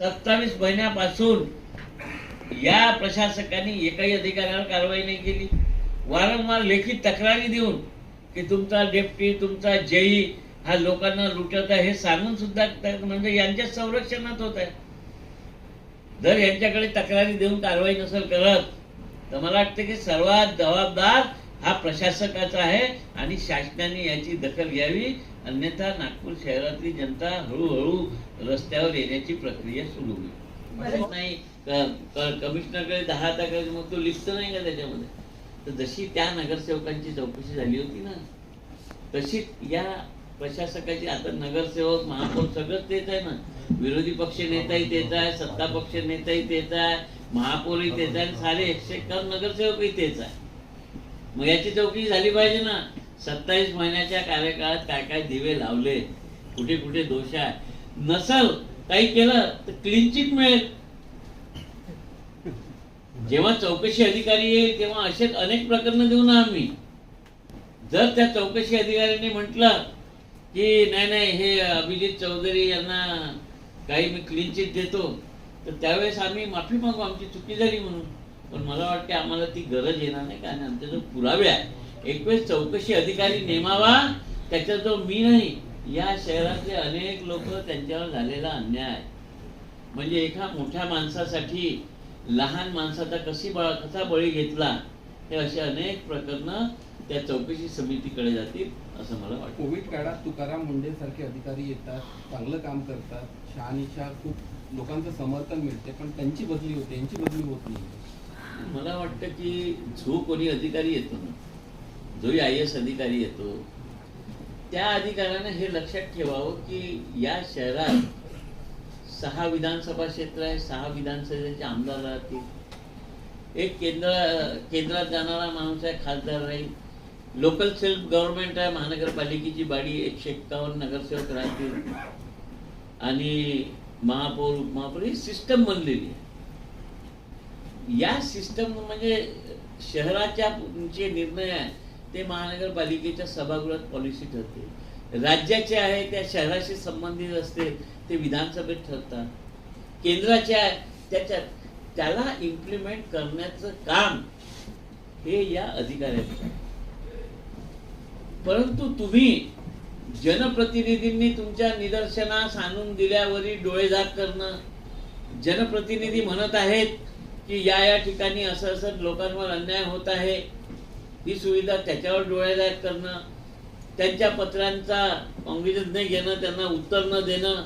सत्तावीस महिन्यापासून या प्रशासकांनी एकाही अधिकाऱ्यावर कारवाई नाही केली. वारंवार लेखी तक्रारी देऊन की तुमचा डेप्टी तुमचा जेई हा लोकांना लुटत आहे हे सांगून सुद्धा म्हणजे यांच्या संरक्षणात होत आहे. जर यांच्याकडे तक्रारी देऊन कारवाई नसेल करत तर मला वाटतं की सर्वात जबाबदार हा प्रशासकाचा आहे आणि शासनाने याची दखल घ्यावी. अन्यथा नागपूर शहरातली जनता हळूहळू रस्त्यावर येण्याची प्रक्रिया सुरू होईल. नाही कमिशनरकडे दहा तक्रारी मग तो लिस्ट नाही का त्याच्यामध्ये? तर जशी त्या नगरसेवकांची चौकशी झाली होती ना तशी या प्रशासकाची आता नगरसेवक महापौर सगळंच तेच आहे ना. विरोधी पक्ष नेताही तेच आहे सत्ता पक्ष नेताही तेच आहे महापौरही तेच आहे सारे एकशे नगरसेवकही तेच आहे. मग याची चौकशी झाली पाहिजे ना. सत्तावीस महिन्याच्या कार्यकाळात काय काय दिवे लावले? कुठे कुठे दोष आहे? नसल काही केलं तर क्लीन चिट मिळेल. जेव्हा चौकशी अधिकारी येईल तेव्हा असेच अनेक प्रकरण देऊ ना आम्ही. जर त्या चौकशी अधिकाऱ्यांनी म्हटलं की नाही नाही हे अभिजित चौधरी यांना काही मी क्लीन चिट देतो तर त्यावेळेस आम्ही माफी मागू. आमची चुकी झाली म्हणून. पण मला वाटते आम्हाला ती गरज येणार नाही कारण आमच्या जो पुरावे आहे एक वेळेस चौकशी अधिकारी नेमावा त्याच्यात जो मी नाही या शहरातले अनेक लोक त्यांच्यावर झालेला अन्याय. म्हणजे एका मोठ्या माणसासाठी लहान माणसाचा कशी बळ कसा बळी घेतला हे असे अनेक प्रकरण त्या चौकशी समितीकडे जातील असं मला वाटतं. कोविड काळात तुकाराम मुंडे सारखे अधिकारी येतात चांगलं काम करतात शहानिशा खूप लोकांचं समर्थन मिळते पण त्यांची बदली होते यांची बदली होत नाही. मला वाटतं की जो कोणी अधिकारी येतो ना जोही आय एस अधिकारी येतो त्या अधिकाऱ्यानं हे लक्षात ठेवावं की या शहरात सहा विधानसभा क्षेत्र आहे सहा विधानसभेचे आमदार राहतील. एक केंद्र केंद्रात जाणारा माणूस आहे खासदार राहील. लोकल सेल्फ गव्हर्नमेंट आहे महानगरपालिकेची बाडी एकशे एक्कावन्न नगरसेवक राहतील. आणि महापौर उपमहापौर ही सिस्टम बनलेली आहे. या सिस्टम म्हणजे शहराच्या जे निर्णय आहे ते महानगरपालिकेच्या सभागृहात पॉलिसी ठरते. राज्याचे आहे त्या शहराशी संबंधित असते ते विधानसभेत ठरतात. केंद्राचे आहे त्याच्यात त्याला इम्प्लिमेंट करण्याचं काम हे या अधिकाऱ्यांचं परंतु तुम्ही जनप्रतिनिधींनी तुमच्या निदर्शनास आणून दिल्यावरही डोळेझाक करणं जनप्रतिनिधी म्हणत आहेत की या या ठिकाणी असं असं लोकांवर अन्याय होत आहे ही सुविधा त्याच्यावर डोळेझाक करणं त्यांच्या पत्रांचा काँग्रेस न घेणं त्यांना उत्तर न देणं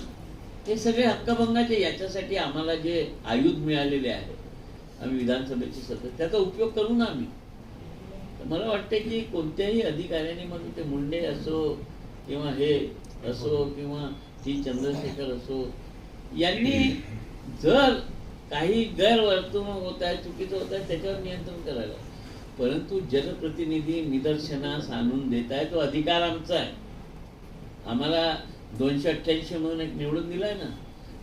हे सगळे हक्कभंगाचे याच्यासाठी आम्हाला जे आयुध मिळालेले आहे आम्ही विधानसभेचे सदस्य त्याचा उपयोग करू ना आम्ही. मला वाटते की कोणत्याही अधिकाऱ्याने मग ते मुंडे असो किंवा हे असो किंवा टी चंद्रशेखर असो यांनी जर काही गैरवर्तणूक होत आहे चुकीचं होत आहे त्याच्यावर नियंत्रण करायला परंतु जनप्रतिनिधी निदर्शनास आणून देत आहे तो अधिकार आमचा आहे. आम्हाला दोनशे अठ्ठ्याऐंशी म्हणून एक निवडून दिलाय ना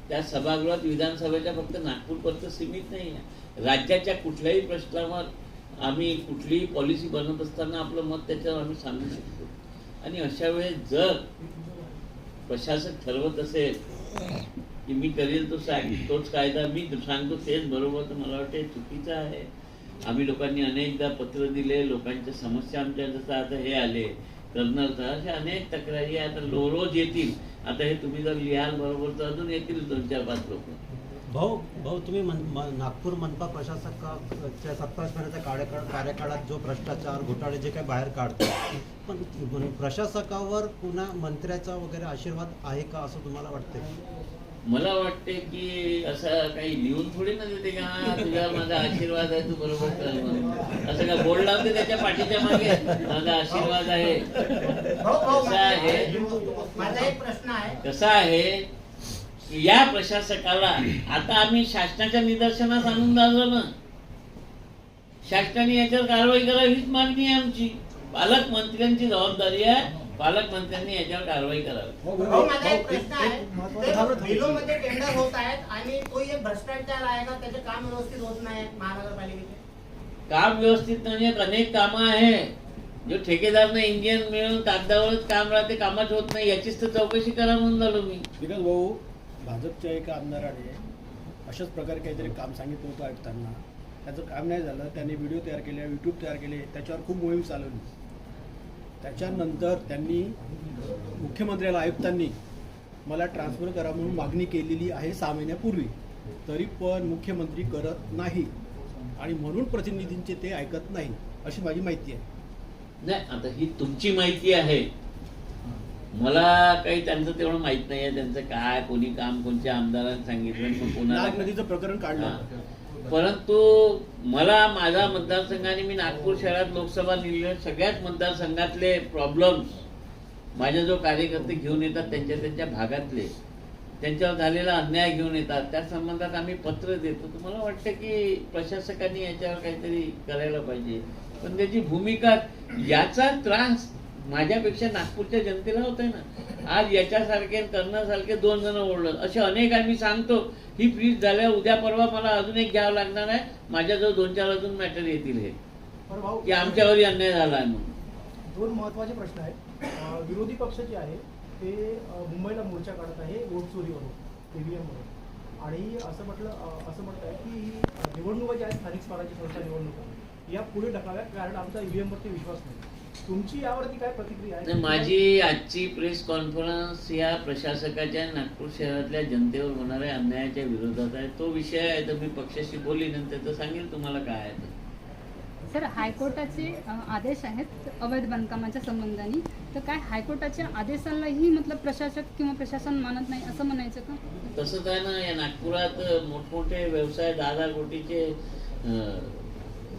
त्या सभागृहात विधानसभेच्या फक्त नागपूरपर्यंत सीमित नाही आहे राज्याच्या कुठल्याही प्रश्नावर आम्ही कुठलीही पॉलिसी बनवत असताना आपलं मत त्याच्यावर आम्ही सांगू शकतो. आणि अशा वेळेस जर प्रशासक ठरवत असेल की मी करेल तो सांग तोच कायदा मी सांगतो तेच बरोबर तर मला वाटते चुकीचं आहे. आम्ही लोकांनी अनेकदा पत्र दिले लोकांच्या समस्या आमच्या जसं आता हे आले कर्नल अशा अनेक तक्रारी आता रोज येतील. आता हे तुम्ही जर लिहाल बरोबर तर अजून येतील दोन चार पाच लोक. भाऊ भाऊ तुम्ही मन, म- नागपूर मनपा प्रशासकाच्या सत्तावीस महिन्याच्या कार्यकाळ कार्यकाळात जो भ्रष्टाचार घोटाळे जे काही बाहेर काढतो पण प्रशासकावर पुन्हा मंत्र्याचा वगैरे आशीर्वाद आहे का असं तुम्हाला वाटते मला वाटते की असं काही लिहून थोडी ना देते का? "हा, तुझ्यावर माझा आशीर्वाद आहे तू बरोबर कर म्हणून." असं का बोर्ड लावते त्याच्या पाठीच्या मागे? माझा आशीर्वाद आहे. भाऊ, भाऊ, कसं आहे? माझा एक प्रश्न आहे. कसं आहे? या प्रशासकाला आता आम्ही शासनाच्या निदर्शनास आणून दाखवलं ना. शासनाने याच्यावर कारवाई करावी हीच मागणी आहे आमची. पालकमंत्र्यांची जबाबदारी आहे. पालकमंत्र्यांनी याच्यावर कारवाई करावी. टेंडर होत आहेत आणि तो एक भ्रष्टाचार आहे का त्याचे काम व्यवस्थित होत नाही महानगरपालिकेचे काम व्यवस्थित अनेक कामं आहे. जो ठेकेदारनं इंजिन मिळून कागदावरच काम राहते कामाच होत नाही याचीच तर चौकशी करा म्हणून झालो मी. भाऊ भाजपच्या एका आमदाराने अशाच प्रकारे काहीतरी काम सांगितलं होतं आयुक्तांना त्याचं काम नाही झालं त्यांनी व्हिडिओ तयार केले यूट्यूब तयार केले त्याच्यावर खूप मोहीम चालवली. त्याच्यानंतर त्यांनी मुख्यमंत्र्याला आयुक्तांनी मला ट्रान्सफर करा म्हणून मागणी केलेली आहे सहा महिन्यापूर्वी. तरी पण मुख्यमंत्री करत नाही आणि म्हणून प्रतिनिधींचे ते ऐकत नाही अशी माझी माहिती आहे. नाही आता ही तुमची माहिती आहे. मला काही त्यांचं तेवढं माहीत नाहीये त्यांचं काय कोणी काम कोणत्या आमदारांनी सांगितलं नाग कोणाला नदीचं प्रकरण काढलं. परंतु मला माझा मतदारसंघाने मी नागपूर शहरात लोकसभा निवडले सगळ्याच मतदारसंघातले प्रॉब्लेम्स माझे जो कार्यकर्ते घेऊन येतात त्यांच्या त्यांच्या भागातले त्यांच्यावर झालेला अन्याय घेऊन येतात त्या संबंधात आम्ही पत्र देतो. तर मला वाटतं की प्रशासकांनी याच्यावर काहीतरी करायला पाहिजे. पण त्याची भूमिका याचा त्रास माझ्यापेक्षा नागपूरच्या जनतेला होत आहे ना. आज याच्यासारखे करण्यासारखे दोन जण ओढलं. असे अनेक आम्ही सांगतो ही फ्रीज झाल्या उद्या परवा मला अजून एक घ्यावं लागणार आहे. माझ्याजवळ दोन चार अजून मॅटर येतील हे. की आमच्यावरही अन्याय झाला आहे म्हणून. दोन महत्त्वाचे प्रश्न आहेत. विरोधी पक्ष जे आहे ते मुंबईला मोर्चा काढत आहे वोट चोरीवरून ईव्हीएम वरून. आणि असं म्हटलं असं म्हणत आहे की ही निवडणुका ज्या आहेत स्थानिक स्वराज्य संस्था निवडणुका या पुढे ढकलाव्यात कारण आमचा ईव्हीएम वरती विश्वास नाही. तुमची यावरती काय प्रतिक्रिया आहे? नाही, माझी आजची प्रेस कॉन्फरन्स या प्रशासकाच्या नागपूर शहरातल्या जनतेवर होणाऱ्या अन्यायाच्या विरोधात आहे. तो विषय आहे तर मी पक्षाशी बोलीन आणि त्याचं सांगेल तुम्हाला काय आहे ते. सर हायकोर्टाचे अ, आदेश आहेत अवैध बांधकामाच्या संबंधाने. तर काय हायकोर्टाच्या आदेशालाही मतलब प्रशासक किंवा प्रशासन मानत नाही असं म्हणायचं का? तसंच आहे ना या नागपुरात मोठमोठे व्यवसाय दहा दहा कोटीचे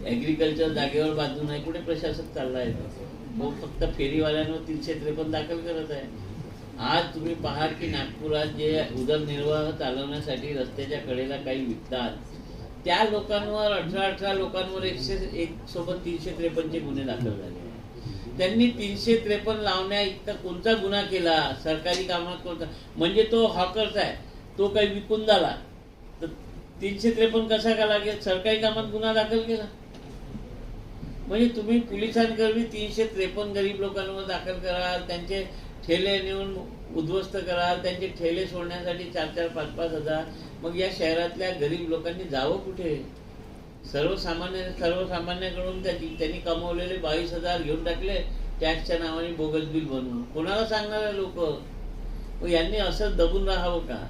ॲग्रिकल्चर जागेवर बांधून आहे. कुठे प्रशासक चालला आहे? तो मग फक्त फेरीवाल्यांवर तीनशे त्रेपन्न दाखल करत आहे. आज तुम्ही पहा की नागपुरात जे उदरनिर्वाह चालवण्यासाठी रस्त्याच्या कडेला काही विकतात त्या लोकांवर अठरा अठरा लोकांवर एकशे एक सोबत तीनशे त्रेपन्नचे गुन्हे दाखल झाले त्यांनी तीनशे त्रेपन्न लावण्या इतका कोणता गुन्हा केला? सरकारी कामात कोणता? म्हणजे तो हॉकर्स आहे. तो काही विकून झाला. तर तीनशे त्रेपन्न कसा का लागेल? सरकारी कामात गुन्हा दाखल केला? म्हणजे तुम्ही पोलिसांकरवी तीनशे त्रेपन्न गरीब लोकांवर दाखल कराल त्यांचे ठेले नेऊन उद्ध्वस्त कराल त्यांचे ठेले सोडण्यासाठी चार चार पाच पाच हजार. मग या शहरातल्या गरीब लोकांनी जावं कुठे? सर्वसामान्य सर्वसामान्याकडून त्याची त्यांनी कमवलेले बावीस हजार घेऊन टाकले टॅक्सच्या नावाने बोगस बिल बनवून. कोणाला सांगणार लोक? मग यांनी असं दबून राहावं का?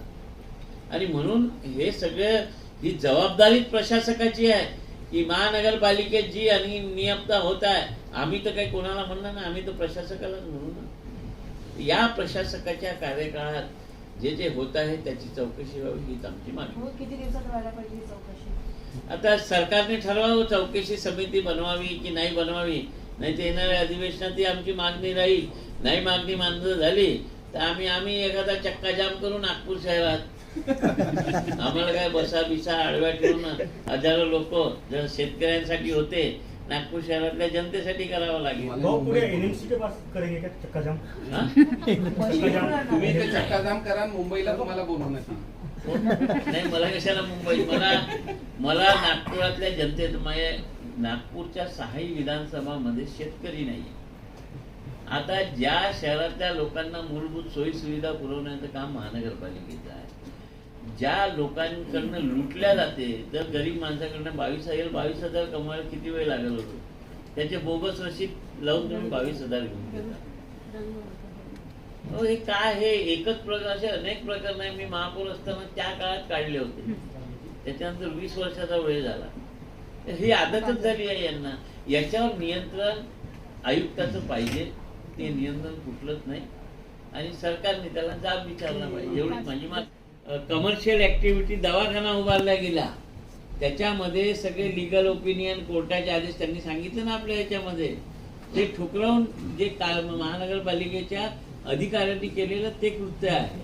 आणि म्हणून हे सगळं ही जबाबदारी प्रशासकाची आहे. की महानगरपालिकेत जी आणि नियमता होत आहे आम्ही तर काही कोणाला म्हणणार नाही आम्ही तर प्रशासकालाच म्हणू ना. या प्रशासकाच्या कार्यकाळात जे जे होत आहे त्याची चौकशी व्हावी हीच आमची मागणी. हो किती दिवसात व्हायला पाहिजे ही चौकशी? आता सरकारने ठरवावं चौकशी समिती बनवावी की नाही बनवावी. नाही तर येणाऱ्या अधिवेशनात ती आमची मागणी राहील. नाही मागणी मान्य झाली तर आम्ही आम्ही एखादा चक्का जाम करू नागपूर शहरात. आम्हाला काय बसा बिसा आडव्या ठेवून हजारो लोक जर शेतकऱ्यांसाठी होते नागपूर शहरातल्या जनतेसाठी करावं लागेल. भाऊ पुढे एनएमसी के पास करेंगे क्या चक्का जाम हा? तुम्ही ते चक्काजाम करा मुंबईला तुम्हाला बोलवण्यात येईल नाही मला कशाला मुंबई? मला मला नागपुरातल्या जनतेत म्हणजे नागपूरच्या सहाही विधानसभामध्ये शेतकरी नाही आता ज्या शहरातल्या लोकांना मूलभूत सोयी सुविधा पुरवण्याचं काम महानगरपालिकेचं आहे ज्या लोकांकडनं लुटल्या जाते जर गरीब माणसाकडनं बावीस हजार बावीस हजार कमवायला किती वेळ लागेल होतो? त्याचे बोगस रशीद लावून तुम्ही बावीस हजार घेऊन घेता हे काय हे एकच प्रकार असे अनेक प्रकार नाही. मी महापौर असताना त्या काळात काढले होते. त्याच्यानंतर वीस वर्षाचा वेळ झाला. ही आदतच झाली आहे यांना. याच्यावर नियंत्रण आयुक्ताचं पाहिजे. ते नियंत्रण कुठलंच नाही. आणि सरकारने त्याला जाब विचारला पाहिजे. एवढी माझी माग कमर्शियल ॲक्टिव्हिटी दवाखाना उभारला गेला. त्याच्यामध्ये सगळे लिगल ओपिनियन कोर्टाचे आदेश त्यांनी सांगितलं ना आपल्या याच्यामध्ये. ते ठुकरावून जे का महानगरपालिकेच्या अधिकाऱ्यांनी केलेलं ते कृत्य आहे.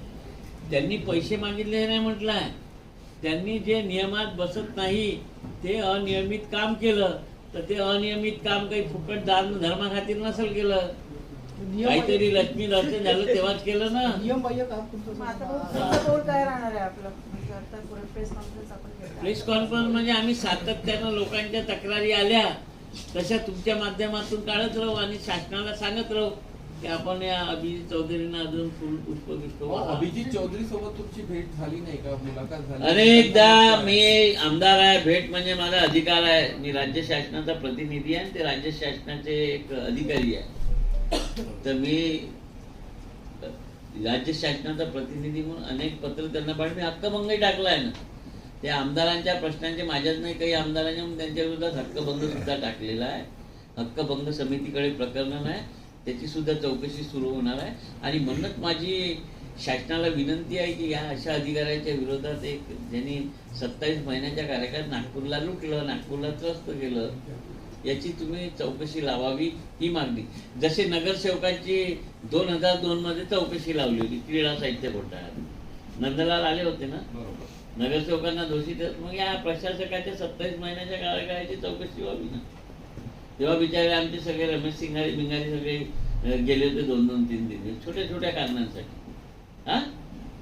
त्यांनी पैसे मागितले हे नाही म्हटलं आहे त्यांनी जे नियमात बसत नाही ते अनियमित काम केलं. तर ते अनियमित काम काही फुकट दान धर्माखातीर नसेल केलं. काहीतरी लक्ष्मी दर्शन झालं तेव्हाच केलं ना. नियम बाह्य काम तुमचं मग आता भाऊ, पुढचं पाऊल काय राहणार आहे आपलं? म्हणजे आता पुढे प्रेस कॉन्फरन्स आपण घेतला. प्रेस कॉन्फरन्स म्हणजे आम्ही सातत्यानं लोकांच्या तक्रारी आल्या. तशा तुमच्या माध्यमातून काढत राहू आणि शासनाला सांगत राहू की आपण या अभिजित चौधरींना अजून फुल पुष्प अहो, अभिजित चौधरी सोबत तुमची भेट झाली नाही का? मुलाखत झाली अनेकदा मी आमदार आहे भेट म्हणजे माझा अधिकार आहे. मी राज्य शासनाचा प्रतिनिधी आहे आणि ते राज्य शासनाचे एक अधिकारी आहे. तर मी राज्य शासनाचा प्रतिनिधी म्हणून अनेक पत्र त्यांना पाठवून मी हक्कभंगही टाकला आहे ना. त्या आमदारांच्या प्रश्नांचे माझ्याच नाही काही आमदारांच्या म्हणून त्यांच्या विरोधात हक्कभंग सुद्धा टाकलेला आहे. हक्कभंग समितीकडे प्रकरण आहे त्याची सुद्धा चौकशी सुरू होणार आहे. आणि म्हणूनच माझी शासनाला विनंती आहे की या अशा अधिकाऱ्याच्या विरोधात एक ज्यांनी सत्तावीस महिन्याच्या कार्यकाळात नागपूरला लुटलं नागपूरला त्रस्त केलं याची तुम्ही चौकशी लावावी ही मागणी. जसे नगरसेवकांची दोन हजार दोन मध्ये चौकशी लावली होती क्रीडा साहित्य घोटाळ्यात. नंदलाल आले होते ना? बरोबर. नगरसेवकांना दोषी मग या प्रशासकाच्या सत्तावीस महिन्याच्या कार्यकाळाची चौकशी व्हावी ना? तेव्हा बिचारे आमचे सगळे रमेश सिंगारी बिंगारी सगळे गेले होते दोन दोन तीन दिवस. छोट्या छोट्या कारणांसाठी. हा?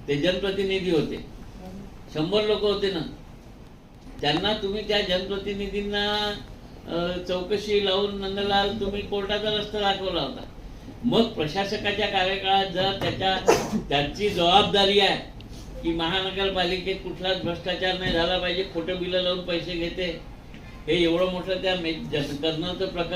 ते जनप्रतिनिधी होते. शंभर लोक होते ना? त्यांना तुम्ही त्या जनप्रतिनिधींना चौकशी लावून नंदलाल तुम्ही कोर्टाचा रस्ता दाखवला होता. मग प्रशासकाच्या कार्यकाळात जर त्याच्या त्याची जबाबदारी आहे की महानगरपालिकेत कुठलाच भ्रष्टाचार नाही झाला पाहिजे खोटं बिलं लावून पैसे घेते हे एवढं मोठं त्या मे- कर्नलचं प्रकरण